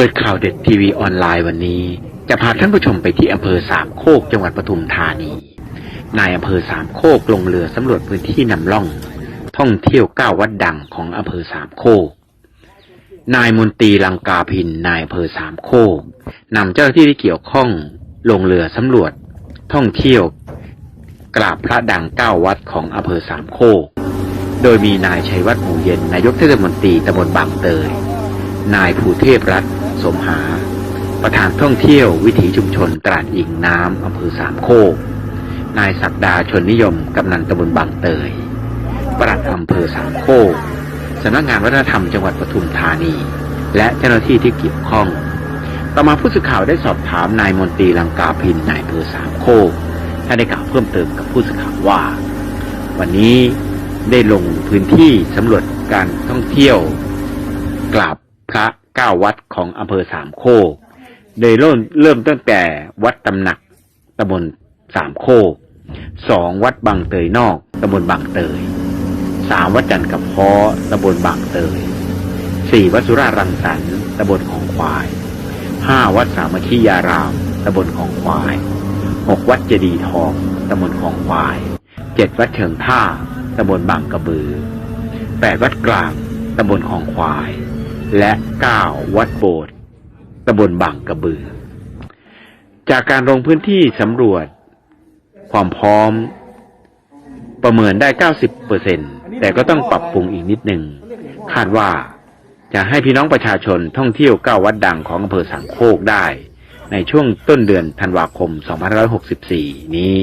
ปิดข่าวเด็ดทีวีออนไลน์วันนี้ จะพาท่านผู้ชมไปที่อำเภอสามโคกจังหวัดปทุมธานี นายอำเภอสามโคกลงเรือสำรวจพื้นที่นำล่อง ท่องเที่ยวเก้าวัดดังของอำเภอสามโคก นายมนตรีลังกาพินนายอำเภอสามโคกนำเจ้าหน้าที่ที่เกี่ยวข้อง ลงเรือสำรวจ ท่องเที่ยว กราบพระดังเก้าวัดของอำเภอสามโคก โดยมีนายชัยวัฒน์หมู่เย็นนายกเทศมนตรีตำบลบางเตย นายภูเทพรัตน์ สมหา ประธานท่องเที่ยววิถีชุมชนตลาดอิงน้ำอำเภอสามโคก นายศักดาชนนิยมกำนันตำบลบางเตยปลัดอำเภอสามโคกสำนักงานวัฒนธรรมจังหวัดปทุมธานี และเจ้าหน้าที่ที่เกี่ยวข้อง ต่อมาผู้สื่อข่าวได้สอบถามนายมนตรีลังกาพินนายอำเภอสามโคกท่านได้กล่าวเพิ่มเติมกับผู้สื่อข่าวว่า วันนี้ได้ลงพื้นที่สำรวจการท่องเที่ยวกราบ เก้าวัดของอำเภอสามโคกโดยเริ่มเริ่มตั้งแต่วัดตำหนักตำบลสามโคกสองวัดบางเตยนอกตำบลบางเตยสามวัดจันทร์กับพ้อตำบลบางเตยสี่วัดสุรารังสรรค์ตำบลของควายห้าวัดสามัคคียารามตำบลของควายหกวัดเจดีย์ทองตำบลของควายเจ็ดวัดเชิงท่าตำบลบางกระบือแปดวัดกลางตำบลของควาย และเก้าวัดโบสถ์ตำบลบางกระบือ จากการลงพื้นที่สำรวจ ความพร้อม ประเมินได้ 90เปอร์เซ็นแต่ก็ต้องปรับปรุงอีกนิดหนึ่ง คาดว่าจะให้พี่น้องประชาชนท่องเที่ยวเก้าวัดดังของอำเภอสามโคกได้ ในช่วงต้นเดือนธันวาคม 2564 นี้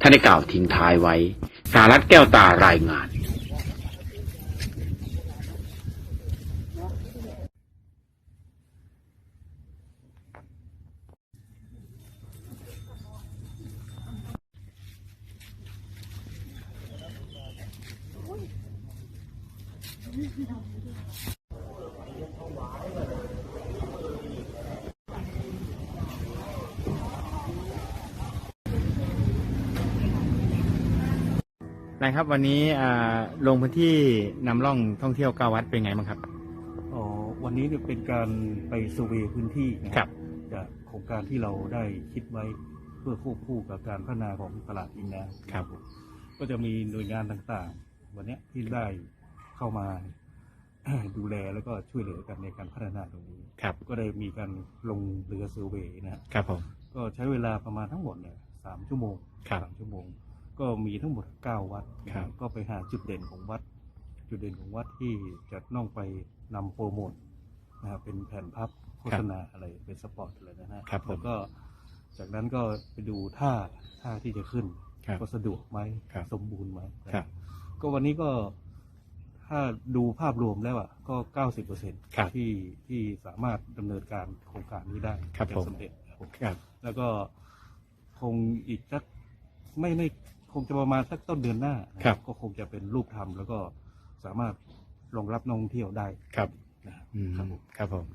ท่านได้กล่าวทิ้งท้ายไว้ สารัตแก้วตารายงาน นายครับวันนี้อ่าลงพื้นที่นำร่องท่องเที่ยวเก้าวัดเป็นไงบ้างครับอ๋อวันนี้เนี่ยเป็นการไปสเวย์พื้นที่นะครับจากโครงการที่เราได้คิดไว้เพื่อควบคู่กับการพัฒนาของตลาดอิงนะครับผมก็จะมีหน่วยงานต่างๆ วันเนี้ยที่ได้ เข้ามาดูแลแล้วก็ช่วยเหลือกันในการพัฒนาตรงนี้ครับ ก็ได้มีการลงเรือเซอร์เวย์นะฮะครับผมก็ใช้เวลาประมาณทั้งหมดเนี่ยสามชั่วโมงครับสามชั่วโมง ก็มีทั้งหมดเก้าวัดครับก็ไปหาจุดเด่นของวัด จุดเด่นของวัดที่จะต้องไปนำโปรโมทนะครับเป็นแผ่นพับโฆษณาอะไรเป็นสปอร์ตอะไรนะฮะครับผมแล้วก็จากนั้นก็ไปดูท่าท่าที่จะขึ้นครับก็สะดวกไหมครับสมบูรณ์ไหมครับก็วันนี้ก็ ถ้าดูภาพรวมแล้วอะก็เก้าสิบเปอร์เซ็นต์ครับที่ที่สามารถดำเนินการโครงการนี้ได้ครับอย่างผม สำเร็จครับผม ครับ แล้วก็คงอีกสักไม่ไม่คงจะประมาณสักต้นเดือนหน้านะครับ ก็คงจะเป็นรูปธรรมแล้วก็สามารถรองรับนักท่องเที่ยวได้ครับ นะครับอืมครับผม ครับผม